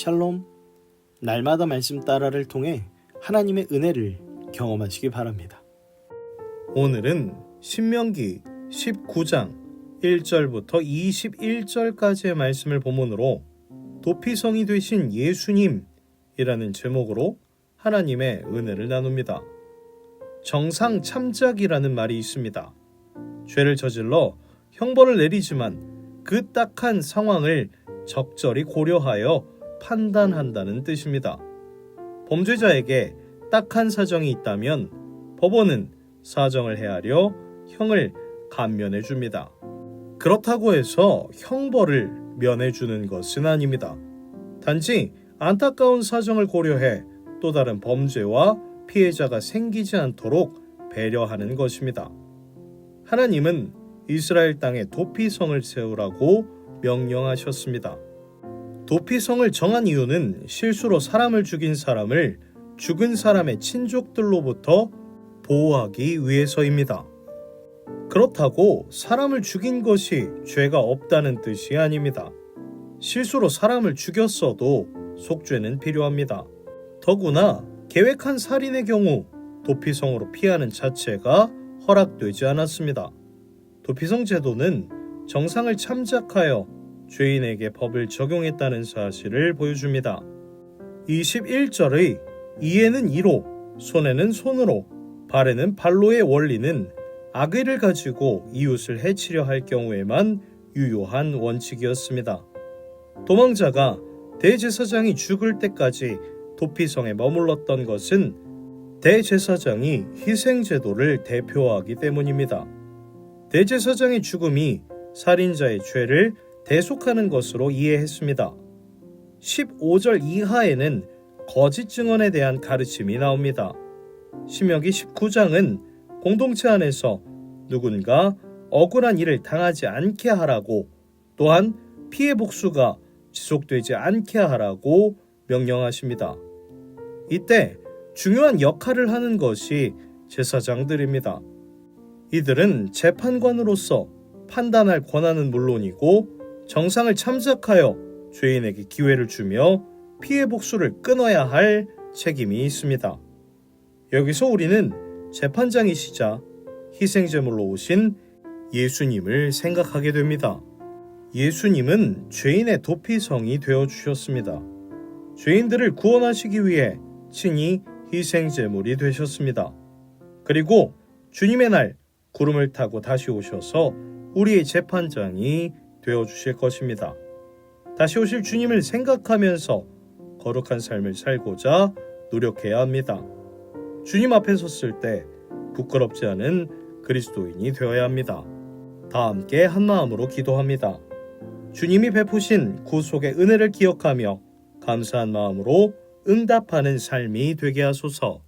샬롬. 날마다 말씀 따라를 통해 하나님의 은혜를 경험하시기 바랍니다. 오늘은 신명기 19장 1절부터 21절까지의 말씀을 본문으로 도피성이 되신 예수님이라는 제목으로 하나님의 은혜를 나눕니다. 정상 참작이라는 말이 있습니다. 죄를 저질러 형벌을 내리지만 그 딱한 상황을 적절히 고려하여 판단한다는 뜻입니다. 범죄자에게 딱한 사정이 있다면 법원은 사정을 헤아려 형을 감면해 줍니다. 그렇다고 해서 형벌을 면해 주는 것은 아닙니다. 단지 안타까운 사정을 고려해 또 다른 범죄와 피해자가 생기지 않도록 배려하는 것입니다. 하나님은 이스라엘 땅에 도피성을 세우라고 명령하셨습니다. 도피성을 정한 이유는 실수로 사람을 죽인 사람을 죽은 사람의 친족들로부터 보호하기 위해서입니다. 그렇다고 사람을 죽인 것이 죄가 없다는 뜻이 아닙니다. 실수로 사람을 죽였어도 속죄는 필요합니다. 더구나 계획한 살인의 경우 도피성으로 피하는 자체가 허락되지 않았습니다. 도피성 제도는 정상을 참작하여 죄인에게 법을 적용했다는 사실을 보여줍니다. 21절의 이에는 이로, 손에는 손으로, 발에는 발로의 원리는 악의를 가지고 이웃을 해치려 할 경우에만 유효한 원칙이었습니다. 도망자가 대제사장이 죽을 때까지 도피성에 머물렀던 것은 대제사장이 희생제도를 대표하기 때문입니다. 대제사장의 죽음이 살인자의 죄를 대속하는 것으로 이해했습니다. 15절 이하에는 거짓 증언에 대한 가르침이 나옵니다. 신명기 19장은 공동체 안에서 누군가 억울한 일을 당하지 않게 하라고 또한 피해 복수가 지속되지 않게 하라고 명령하십니다. 이때 중요한 역할을 하는 것이 제사장들입니다. 이들은 재판관으로서 판단할 권한은 물론이고 정상을 참작하여 죄인에게 기회를 주며 피해 복수를 끊어야 할 책임이 있습니다. 여기서 우리는 재판장이시자 희생제물로 오신 예수님을 생각하게 됩니다. 예수님은 죄인의 도피성이 되어 주셨습니다. 죄인들을 구원하시기 위해 친히 희생 제물이 되셨습니다. 그리고 주님의 날 구름을 타고 다시 오셔서 우리의 재판장이 되어 주실 것입니다. 다시 오실 주님을 생각하면서 거룩한 삶을 살고자 노력해야 합니다. 주님 앞에 섰을 때 부끄럽지 않은 그리스도인이 되어야 합니다. 다 함께 한 마음으로 기도합니다. 주님이 베푸신 구속의 은혜를 기억하며 감사한 마음으로 응답하는 삶이 되게 하소서.